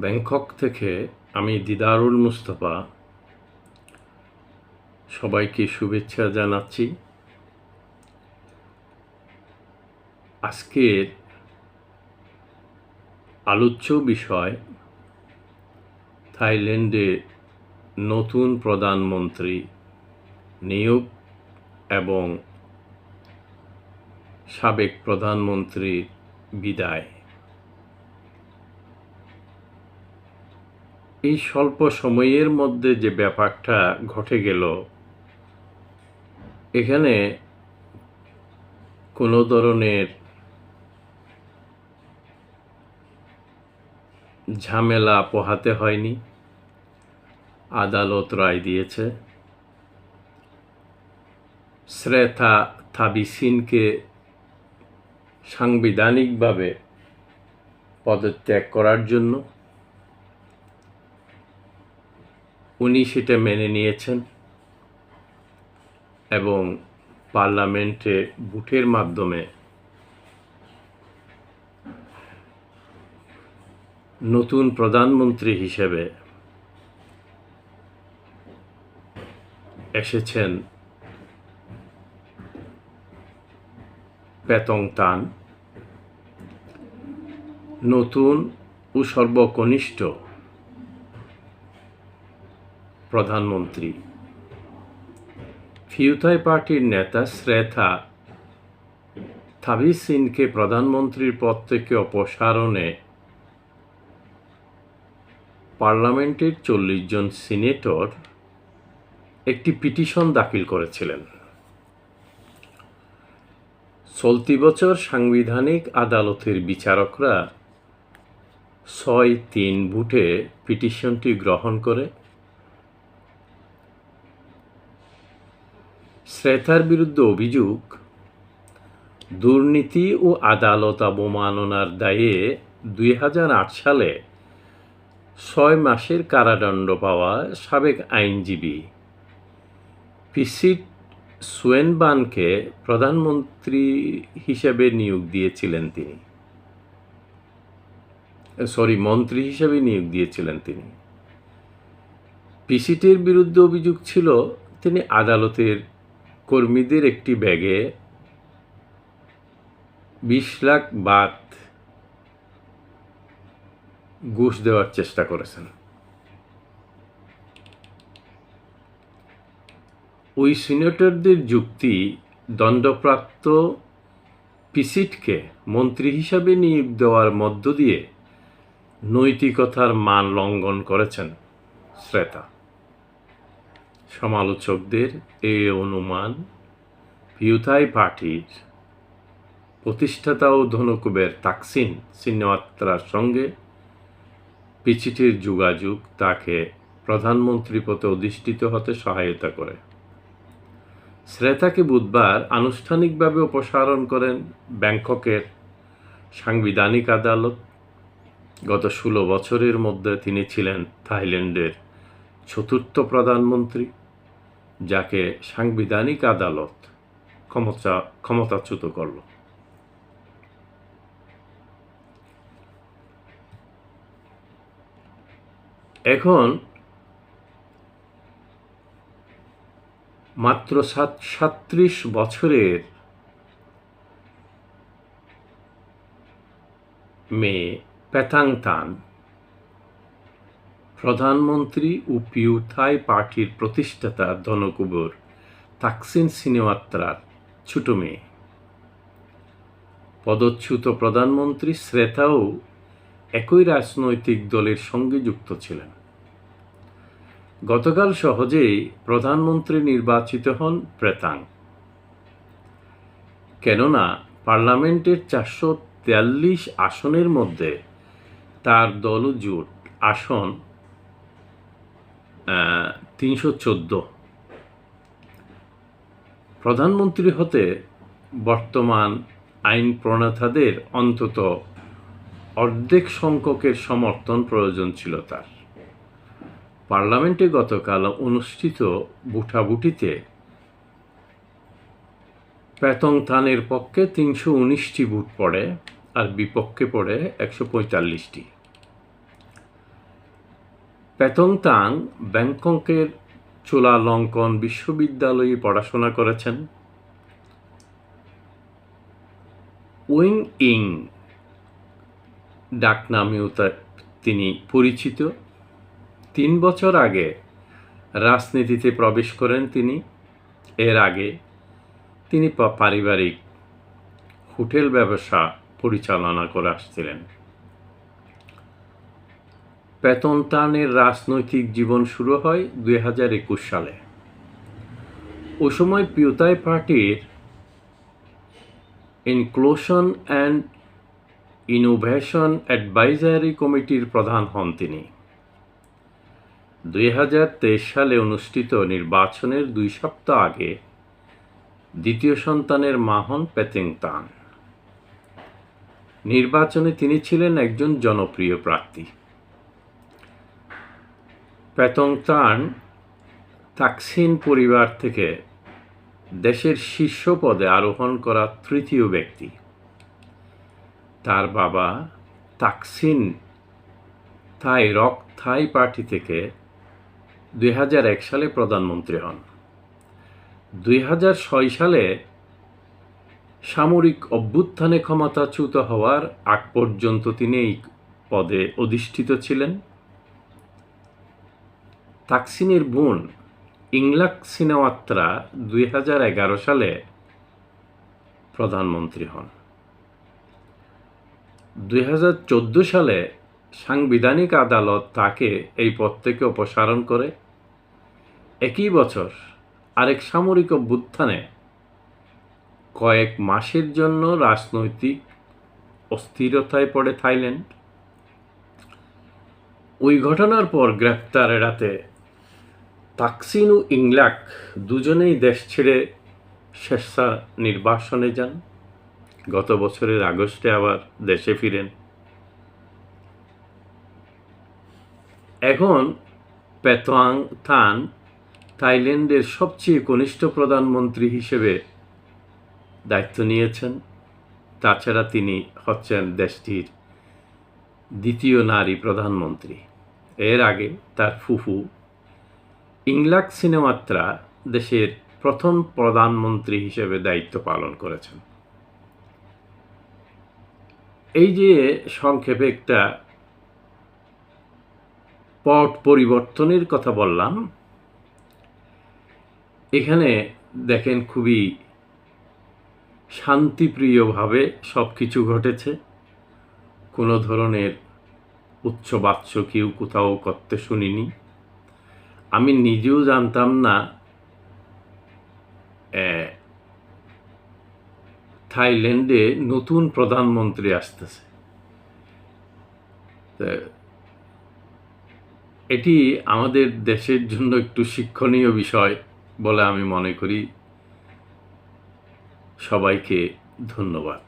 Bangkok থেকে আমি দিদারুল মুস্তফা সবাইকে শুভেচ্ছা জানাচ্ছি। আজকের আলোচ্য বিষয় থাইল্যান্ডে নতুন প্রধানমন্ত্রী নিয়োগ এবং সাবেক প্রধানমন্ত্রীর বিদায়। এই স্বল্প সময়ের মধ্যে যে ব্যাপারটা ঘটে গেল, এখানে কোনো ধরনের ঝামেলা পোহাতে হয়নি। আদালত রায় দিয়েছে। শ্রেথা থাবিসিনকে সাংবিধানিকভাবে পদত্যাগ করার জন্য উনি সেটা মেনে নিয়েছেন এবং পার্লামেন্টে ভোটের মাধ্যমে নতুন প্রধানমন্ত্রী হিসেবে এসেছেন পেতং তান, নতুন ও সর্বকনিষ্ঠ প্রধানমন্ত্রী। ফিউথাই পার্টির নেতা শ্রেথা থাবিসিনকে প্রধানমন্ত্রীর পদ থেকে অপসারণে পার্লামেন্টের চল্লিশ জন সিনেটর একটি পিটিশন দাখিল করেছিলেন। চলতি বছর সাংবিধানিক আদালতের বিচারকরা ছয় তিন ভোটে পিটিশনটি গ্রহণ করে শ্রেথার বিরুদ্ধে অভিযোগ, দুর্নীতি ও আদালত অবমাননার দায়ে দুই হাজার আট সালে ছয় মাসের কারাদণ্ড পাওয়া সাবেক আইনজীবী পিসিট সুয়েনবানকে প্রধানমন্ত্রী হিসেবে নিয়োগ দিয়েছিলেন তিনি। সরি, মন্ত্রী হিসেবে নিয়োগ দিয়েছিলেন তিনি। পিসিটের বিরুদ্ধে অভিযোগ ছিল, তিনি আদালতের কর্মীদের একটি ব্যাগে বিশ লাখ বাত ঘুষ দেওয়ার চেষ্টা করেছেন। ওই সিনেটরদের যুক্তি, দণ্ডপ্রাপ্ত পিসিটকে মন্ত্রী হিসাবে নিয়োগ দেওয়ার মধ্য দিয়ে নৈতিকতার মান লঙ্ঘন করেছেন শ্রেতা। সমালোচকদের এ অনুমান পিউথাই পার্টির প্রতিষ্ঠাতা ও ধনকুবের তাকসিন সিনেমাত্রার সঙ্গে পিচিটির যোগাযোগ তাকে প্রধানমন্ত্রী পদে অধিষ্ঠিত হতে সহায়তা করে। শ্রেতাকে বুধবার আনুষ্ঠানিকভাবে অপসারণ করেন ব্যাংককের সাংবিধানিক আদালত। গত ষোলো বছরের মধ্যে তিনি ছিলেন থাইল্যান্ডের চতুর্থ প্রধানমন্ত্রী। যাকে সাংবিধানিক আদালত ক্ষমতা ক্ষমতাচ্যুত করল। এখন মাত্র সাত সাত্রিশ বছরের মেয়ে পেথাংতান প্রধানমন্ত্রী ও পিউ থাই পার্টির প্রতিষ্ঠাতা ধনকুবর, তাকসিন সিনেমাত্রার ছোট মেয়ে। পদচ্যুত প্রধানমন্ত্রী শ্রেতাও একই রাজনৈতিক দলের সঙ্গে যুক্ত ছিলেন। গতকাল সহজেই প্রধানমন্ত্রী নির্বাচিত হন প্রেতাং। কেননা পার্লামেন্টের চারশো আসনের মধ্যে তার দল জোট আসন তিনশো চোদ্দ। প্রধানমন্ত্রী হতে বর্তমান আইন প্রণেতাদের অন্তত অর্ধেক সংখ্যকের সমর্থন প্রয়োজন ছিল তার। পার্লামেন্টে গতকাল অনুষ্ঠিত বুঠাবুটিতে পেতং থানের পক্ষে তিনশো উনিশটি ভোট পড়ে আর বিপক্ষে পড়ে একশো পঁয়তাল্লিশটি। পেতংতাং ব্যাংককের চোলা চোলালঙ্কন বিশ্ববিদ্যালয়ে পড়াশোনা করেছেন। উইং ইং ডাকনামেও তা- তিনি পরিচিত। তিন বছর আগে রাজনীতিতে প্রবেশ করেন তিনি। এর আগে তিনি পারিবারিক হোটেল ব্যবসা পরিচালনা করে আসছিলেন। পেতনতানের রাজনৈতিক জীবন শুরু হয় দুই হাজার একুশ সালে। ওই সময় পিউতাই পার্টির ইনক্লোশন অ্যান্ড ইনোভেশন অ্যাডভাইজারি কমিটির প্রধান হন তিনি। দুই হাজার তেইশ সালে অনুষ্ঠিত নির্বাচনের দুই সপ্তাহ আগে দ্বিতীয় সন্তানের মা হন পেতেংতান নির্বাচনে তিনি ছিলেন একজন জনপ্রিয় প্রার্থী। পেতংতান তাকসিন পরিবার থেকে দেশের শীর্ষ পদে আরোহণ করা তৃতীয় ব্যক্তি। তার বাবা তাকসিন থাই রক থাই পার্টি থেকে দুই হাজার এক সালে প্রধানমন্ত্রী হন। দুই হাজার ছয় সালে সামরিক অভ্যুত্থানে ক্ষমতাচ্যুত হওয়ার আগ পর্যন্ত তিনি এই পদে অধিষ্ঠিত ছিলেন। তাকসিনের বোন ইংলাক সিনেমাত্রা দুই হাজার সালে প্রধানমন্ত্রী হন। দুই হাজার চোদ্দ সালে সাংবিধানিক আদালত তাকে এই পদ থেকে অপসারণ করে। একই বছর আরেক সামরিক অভ্যুত্থানে কয়েক মাসের জন্য রাজনৈতিক অস্থিরতায় পড়ে থাইল্যান্ড। ওই ঘটনার পর গ্রেপ্তার এড়াতে তাকসিন ইংলাক দুজনেই দেশ ছেড়ে স্বেচ্ছা নির্বাসনে যান। গত বছরের আগস্টে আবার দেশে ফিরেন। এখন পেতোয়াং থান থাইল্যান্ডের সবচেয়ে কনিষ্ঠ প্রধানমন্ত্রী হিসেবে দায়িত্ব নিয়েছেন। তাছাড়া তিনি হচ্ছেন দেশটির দ্বিতীয় নারী প্রধানমন্ত্রী। এর আগে তার ফুফু ইংলাক সিনেমাত্রা দেশের প্রথম প্রধানমন্ত্রী হিসেবে দায়িত্ব পালন করেছেন। এই যে সংক্ষেপে একটা পট পরিবর্তনের কথা বললাম, এখানে দেখেন খুবই শান্তিপ্রিয়ভাবে সব কিছু ঘটেছে। কোনো ধরনের উচ্চবাচ্য কেউ কোথাও করতে শুনিনি। আমি নিজেও জানতাম না থাইল্যান্ডে নতুন প্রধানমন্ত্রী আসতেছে। এটি আমাদের দেশের জন্য একটু শিক্ষণীয় বিষয় বলে আমি মনে করি। সবাইকে ধন্যবাদ।